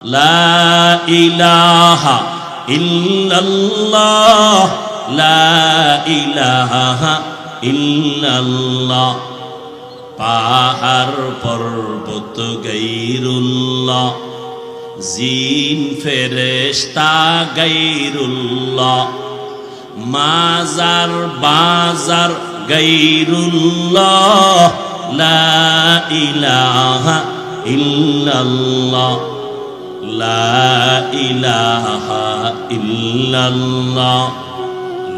لا إله إلا الله لا إله إلا الله পাহাড় পর্বত গৈরুল্লাহ জিন ফেরেশতা গৈরুল্লাহ মাজার বাজার গৈরুল্লাহ লা ইলাহা ইল্লাল্লাহ লা ইলাহা ইল্লাল্লাহ।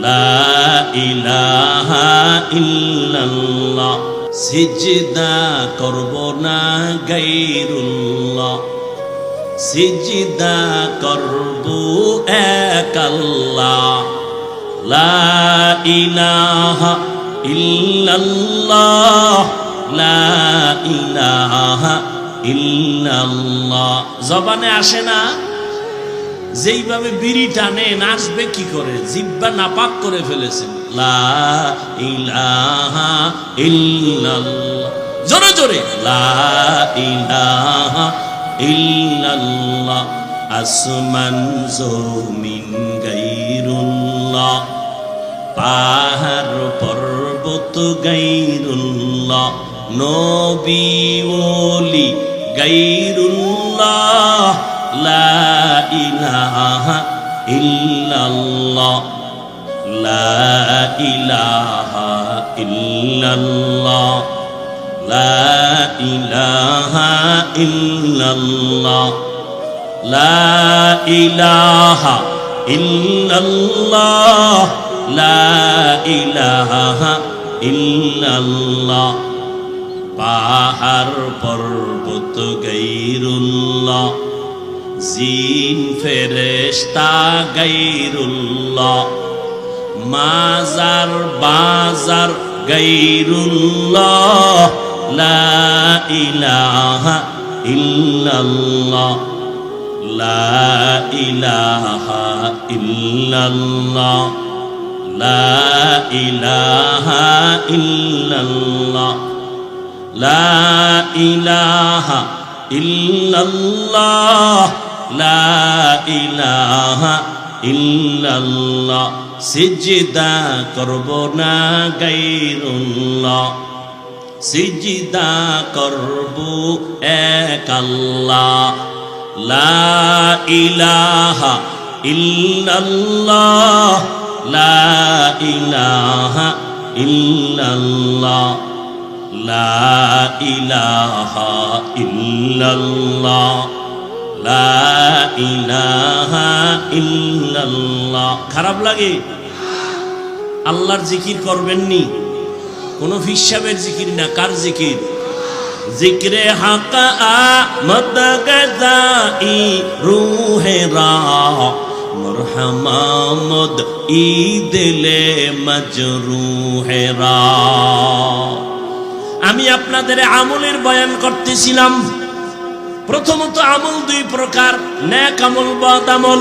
লা ইলাহা ইল্লাল্লাহ। সিজদা করব না গাইরুল্লাহ সিজদা করব এক লা ইলাহা ইল্লাল্লাহ। লা ইলাহা ইল্লাল্লাহ। জবানে আসে না? যেইভাবে বিড়ি টানে, নাচবে কি করে? জিব্বা নাপাক করে ফেলেছেন লা ইলাহা ইল্লাল্লাহ। জোরে জোরে। লা ইলাহা ইল্লাল্লাহ। আসমান জমিন গাইরুল্লাহ। পাহাড় পর্বত গাইরুল্লাহ। নবী ওলি গাইরুল্লাহ লা ইলাহা ইল্লাল্লাহ লা ইলাহা ইল্লাল্লাহ লা ইলাহা ইল্লাল্লাহ লা ইলাহা ইল্লাল্লাহ লা পাহাড় পর্বত গৈরুল্লাহ, জিন ফেরেশতা গৈরুল্লাহ, মাজার বাজার গৈরুল্লাহ, লা ইলাহা ইল্লাল্লাহ, লা ইলাহা ইল্লাল্লাহ, লা ইলাহা ইল্লাল্লাহ। লা ইলাহা ইল্লাল্লাহ। লা ইলাহা ইল্লাল্লাহ। সিজদা করব না গাইরুল্লাহ সিজদা করব এক আল্লাহ। লা ইলাহা ইল্লাল্লাহ। লা ইলাহা ইল্লাল্লাহ। লা ইলাহা লা ইলাহা খারাপ লাগে? আল্লাহর জিকির করবেননি? কোন হিসাবের জিকির না, কার জিকির? জিক্রে হাকা রুহে রা। মরহমামদ ই দিলে মজরুহে রা। আমি আপনাদের আমলের বয়ান করতেছিলাম। প্রথমত আমল দুই প্রকার ন্যাক আমল, বদ আমল।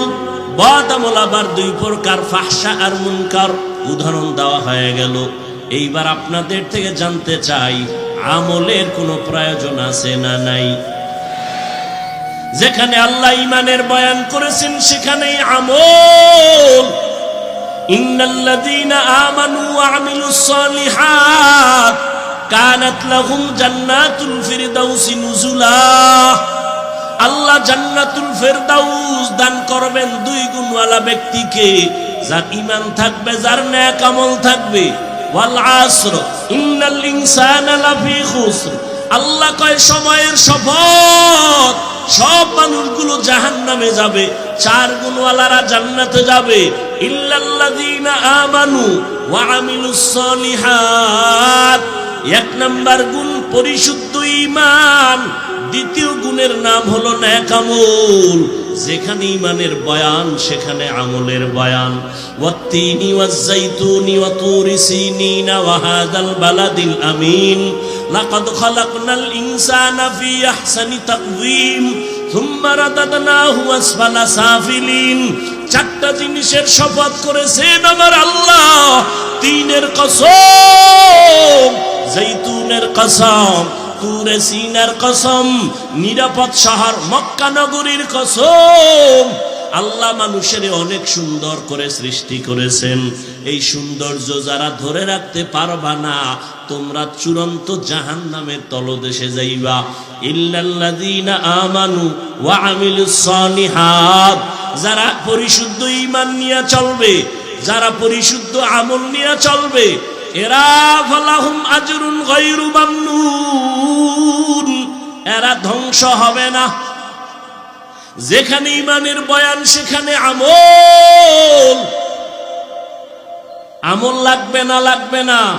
বদ আমল আবার দুই প্রকার ফাহসা আর মুনকার। উদাহরণ দেওয়া হয়ে গেল। এইবার আপনাদের থেকে জানতে চাই, আমলের কোনো প্রয়োজন আছে না নাই। যেখানে আল্লাহ ইমানের বয়ান করেছেন, সেখানেই আমল। ইন্নাল্লাযীনা আমানু ওয়া আমিলুস সালিহাত। কানাত লাহুম জান্নাতুল ফিরদাউসি নুজুলা। আল্লাহ জান্নাতুল ফেরদাউস দান করবেন দুই গুণওয়ালা ব্যক্তিকে, যার ইমান থাকবে, যার ন্যাক আমল থাকবে। ওয়াল আসর, ইন্নাল ইনসানা লাফি খুসর। আল্লাহ কয়, সময়ের শপথ সব মানুষগুলো জাহান্নামে যাবে চার গুণওয়ালারা জান্নাতে যাবে। আমানু ওয়া এক নাম্বার গুণ, পরিশুদ্ধ ইমান দ্বিতীয় গুণের নাম হলো ন্যাকামল। যেখানে ইমানের বয়ান, সেখানে আমলের বয়ান। ওয়াত্তিনি ওয়াজ্জাইতুনি ওয়া তুরি সিনিনা ওয়া বালাদিল আমিন। লাকাদ খালাকনাল ইনসানা ফি আহসানি তাকওয়িম। থুম্মা রাদাদনাহু আসফালা সাফিলিন। চারটা জিনিসের শপথ করেছেন আমার আল্লাহ। তিনের কসম, জৈতুনের কসম তুরে সিনার কসম, নিরাপদ শহর মক্কা নগরীর কসম। আল্লাহ মানুষের অনেক সুন্দর করে সৃষ্টি করেছেন। এই সৌন্দর্য যারা ধরে রাখতে পারবা না, তোমরা চূড়ান্ত জাহান নামের তলদেশে যাইবা। আমানু যারা পরিশুদ্ধ ঈমান নিয়ে চলবে, যারা পরিশুদ্ধ আমল নিয়ে চলবে এরা ফালাহুম আজরুন গায়রু মামনুন। এরা ধ্বংস হবে না। যেখানে ইমানের বয়ান, সেখানে আমল। আমল লাগবে না লাগবে না।